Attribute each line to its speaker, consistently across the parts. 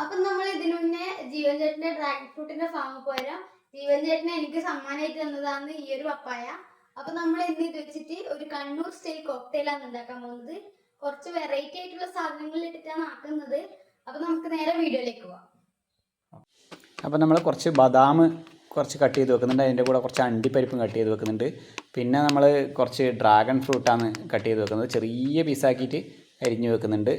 Speaker 1: അപ്പൊ നമ്മൾ ഇതിനു മുന്നേ ജീവൻ ചേട്ടന്റെ ഡ്രാഗൺ ഫ്രൂട്ടിന്റെ ഫാമിൽ പോരാ ജീവൻ ചേട്ടനെ എനിക്ക് സമ്മാനമായിട്ട് തന്നതാണ് ഈ ഒരു പപ്പായ. അപ്പൊ നമ്മൾ ഇന്ന് ഇത് വെച്ചിട്ട് ഒരു കണ്ണൂർ സ്റ്റൈൽ കോക്ടെയിലാണ് ഉണ്ടാക്കാൻ പോകുന്നത്. കുറച്ച് വെറൈറ്റി ആയിട്ടുള്ള സാധനങ്ങൾ ഇട്ടിട്ടാണ് ആക്കുന്നത്. അപ്പൊ നമുക്ക് നേരെ വീഡിയോയിലേക്ക് പോവാം.
Speaker 2: അപ്പോൾ നമ്മൾ കുറച്ച് ബദാം കുറച്ച് കട്ട് ചെയ്ത് വെക്കുന്നുണ്ട്. അതിന്റെ കൂടെ കുറച്ച് അണ്ടിപ്പരിപ്പും കട്ട് ചെയ്ത് വെക്കുന്നുണ്ട്. പിന്നെ നമ്മൾ കുറച്ച് ഡ്രാഗൺ ഫ്രൂട്ടാണ് കട്ട് ചെയ്ത് വെക്കുന്നത്. ചെറിയ പീസാക്കിയിട്ട് അരിഞ്ഞു വെക്കുന്നുണ്ട്.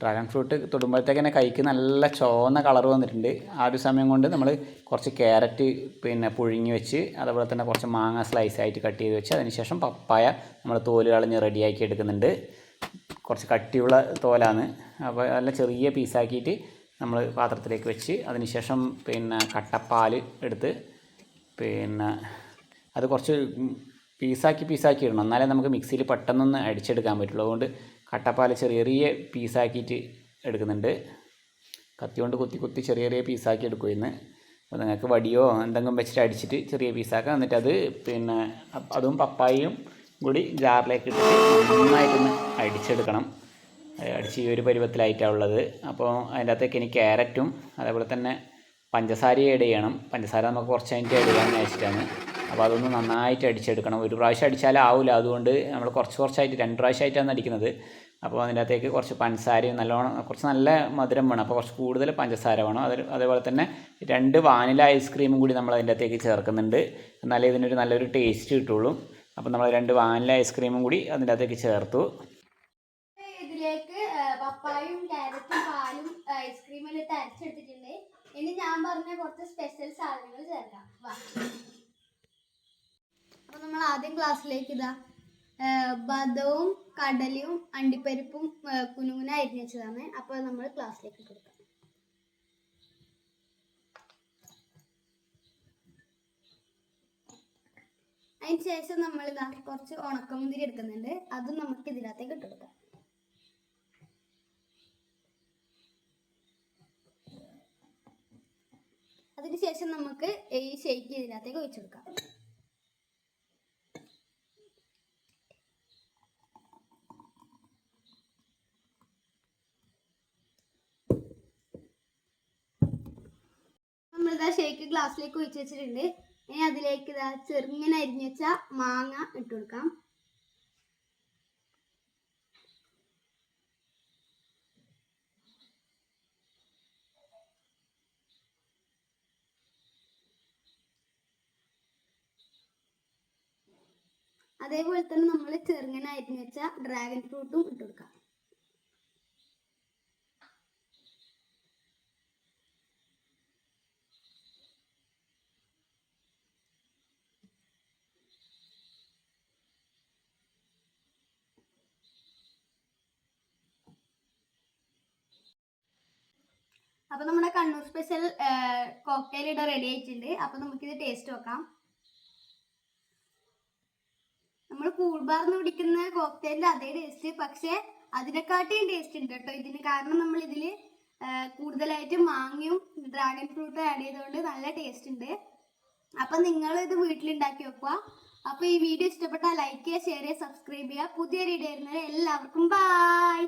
Speaker 2: ഡ്രാഗൺ ഫ്രൂട്ട് തൊടുമ്പോഴത്തേക്ക് തന്നെ കൈക്ക് നല്ല ചുവന്ന കളർ വന്നിട്ടുണ്ട്. ആ ഒരു സമയം കൊണ്ട് നമ്മൾ കുറച്ച് ക്യാരറ്റ് പിന്നെ പുഴുങ്ങി വെച്ച് അതുപോലെ തന്നെ കുറച്ച് മാങ്ങ സ്ലൈസ് ആയിട്ട് കട്ട് ചെയ്ത് വെച്ച് അതിനുശേഷം പപ്പായ നമ്മൾ തോൽ കളഞ്ഞ് റെഡിയാക്കി എടുക്കുന്നുണ്ട്. കുറച്ച് കട്ടിയുള്ള തോലാണ്. അപ്പോൾ നല്ല ചെറിയ പീസാക്കിയിട്ട് നമ്മൾ പാത്രത്തിലേക്ക് വെച്ച് അതിനുശേഷം പിന്നെ കട്ടപ്പാൽ എടുത്ത് പിന്നെ അത് കുറച്ച് പീസാക്കി പീസാക്കി ഇടണം. എന്നാലേ നമുക്ക് മിക്സിയിൽ പെട്ടെന്നൊന്ന് അടിച്ചെടുക്കാൻ പറ്റുള്ളൂ. അതുകൊണ്ട് കട്ടപ്പാൽ ചെറിയ ചെറിയ പീസാക്കിയിട്ട് എടുക്കുന്നുണ്ട്. കത്തി കൊണ്ട് കുത്തി കുത്തി ചെറിയ ചെറിയ പീസാക്കി എടുക്കുമായിരുന്നു അപ്പോൾ നിങ്ങൾക്ക് വടിയോ എന്തെങ്കിലും വെച്ചിട്ട് അടിച്ചിട്ട് ചെറിയ പീസാക്കാം എന്നിട്ട് അത് പിന്നെ അതും പപ്പായയും കൂടി ജാറിലേക്ക് ഇട്ടിട്ട് നന്നായിട്ടൊന്ന് അടിച്ചെടുക്കണം. അടിച്ച് ഈ ഒരു പരുവത്തിലായിട്ടാണ് ഉള്ളത്. അപ്പോൾ അതിന്റെ അകത്തേക്ക് ഇനി ക്യാരറ്റും അതേപോലെ തന്നെ പഞ്ചസാര ആഡ് ചെയ്യണം. പഞ്ചസാര നമുക്ക് കുറച്ച് കഴിഞ്ഞിട്ട് ആഡ് ചെയ്യാമെന്ന് വെച്ചിട്ടാണ് അപ്പോൾ അതൊന്ന് നന്നായിട്ട് അടിച്ചെടുക്കണം. ഒരു പ്രാവശ്യം അടിച്ചാലേ ആവില്ല അതുകൊണ്ട് നമ്മൾ കുറച്ച് കുറച്ചായിട്ട് രണ്ട് പ്രാവശ്യമായിട്ടാണ് അടിക്കുന്നത്. അപ്പോൾ അതിന്റെ അകത്തേക്ക് കുറച്ച് പഞ്ചസാരയും നല്ലോണം കുറച്ച് നല്ല മധുരം വേണം. അപ്പോൾ കുറച്ച് കൂടുതൽ പഞ്ചസാര വേണം. അത് അതേപോലെ തന്നെ രണ്ട് വാനില ഐസ്ക്രീമും കൂടി നമ്മൾ അതിന്റെ അകത്തേക്ക് ചേർക്കുന്നുണ്ട്. എന്നാലേ ഇതിനൊരു നല്ലൊരു ടേസ്റ്റ് കിട്ടുള്ളൂ. അപ്പോൾ നമ്മൾ രണ്ട് വാനില ഐസ്ക്രീമും കൂടി അതിന്റെ അകത്തേക്ക് ചേർത്തു.
Speaker 1: ഇതിലേക്ക് പപ്പായും ക്യാരറ്റും പാലും ഐസ്ക്രീമും ഇട്ട് അരച്ചെടുത്തിട്ടുണ്ട്. ഇനി ഞാൻ പറഞ്ഞ കുറച്ച് സ്പെഷ്യൽ സാധനങ്ങൾ ചേർക്കാം. ആദ്യം ക്ലാസ്സിലേക്ക് ഇതാ. ബദവും കടലയും അണ്ടിപ്പരിപ്പും കുനുകുന അരിഞ്ഞു വെച്ചതാണ്. അപ്പൊ നമ്മൾ ക്ലാസ്സിലേക്ക് കൊടുക്കാം. അതിന് ശേഷം നമ്മൾ ഇതാ കുറച്ച് ഉണക്കമുന്തിരി എടുക്കുന്നുണ്ട്. അതും നമുക്ക് ഇതിനകത്തേക്ക് ഇട്ട് കൊടുക്കാം. അതിനുശേഷം നമുക്ക് ഈ ഷെയ്ക്ക് ഇതിനകത്തേക്ക് ഒഴിച്ചു കൊടുക്കാം. ഗ്ലാസ്സിലേക്ക് ഒഴിച്ച് വെച്ചിട്ടുണ്ട് ഇനി അതിലേക്ക് ഇതാ ചെറുങ്ങനെ അരിഞ്ഞു വെച്ച മാങ്ങ ഇട്ട് കൊടുക്കാം. അതേപോലെ തന്നെ നമ്മൾ ചെറുങ്ങനെ അരിഞ്ഞു വെച്ച ഡ്രാഗൺ ഫ്രൂട്ടും ഇട്ട് കൊടുക്കാം. അപ്പൊ നമ്മുടെ കണ്ണൂർ സ്പെഷ്യൽ കോക്ടെയിൽ ഇവിടെ റെഡി ആയിട്ടുണ്ട്. അപ്പൊ നമുക്കിത് ടേസ്റ്റ് നോക്കാം. നമ്മൾ കൂൾബാർന്ന് പിടിക്കുന്ന കോക്ടെയിലിന്റെ അതേ ടേസ്റ്റ് പക്ഷെ അതിനെക്കാട്ടിയും ടേസ്റ്റ് ഉണ്ട് കേട്ടോ ഇതിന്. കാരണം നമ്മൾ ഇതിൽ കൂടുതലായിട്ട് മാങ്ങയും ഡ്രാഗൺ ഫ്രൂട്ടും ആഡ് ചെയ്തുകൊണ്ട് നല്ല ടേസ്റ്റ് ഉണ്ട്. അപ്പൊ നിങ്ങൾ ഇത് വീട്ടിലുണ്ടാക്കി വെക്കുക. അപ്പൊ ഈ വീഡിയോ ഇഷ്ടപ്പെട്ടാൽ ലൈക്ക് ചെയ്യുക ഷെയർ ചെയ്യുക സബ്സ്ക്രൈബ് ചെയ്യുക. പുതിയ വീഡിയോ വരുന്നത് എല്ലാവർക്കും ബൈ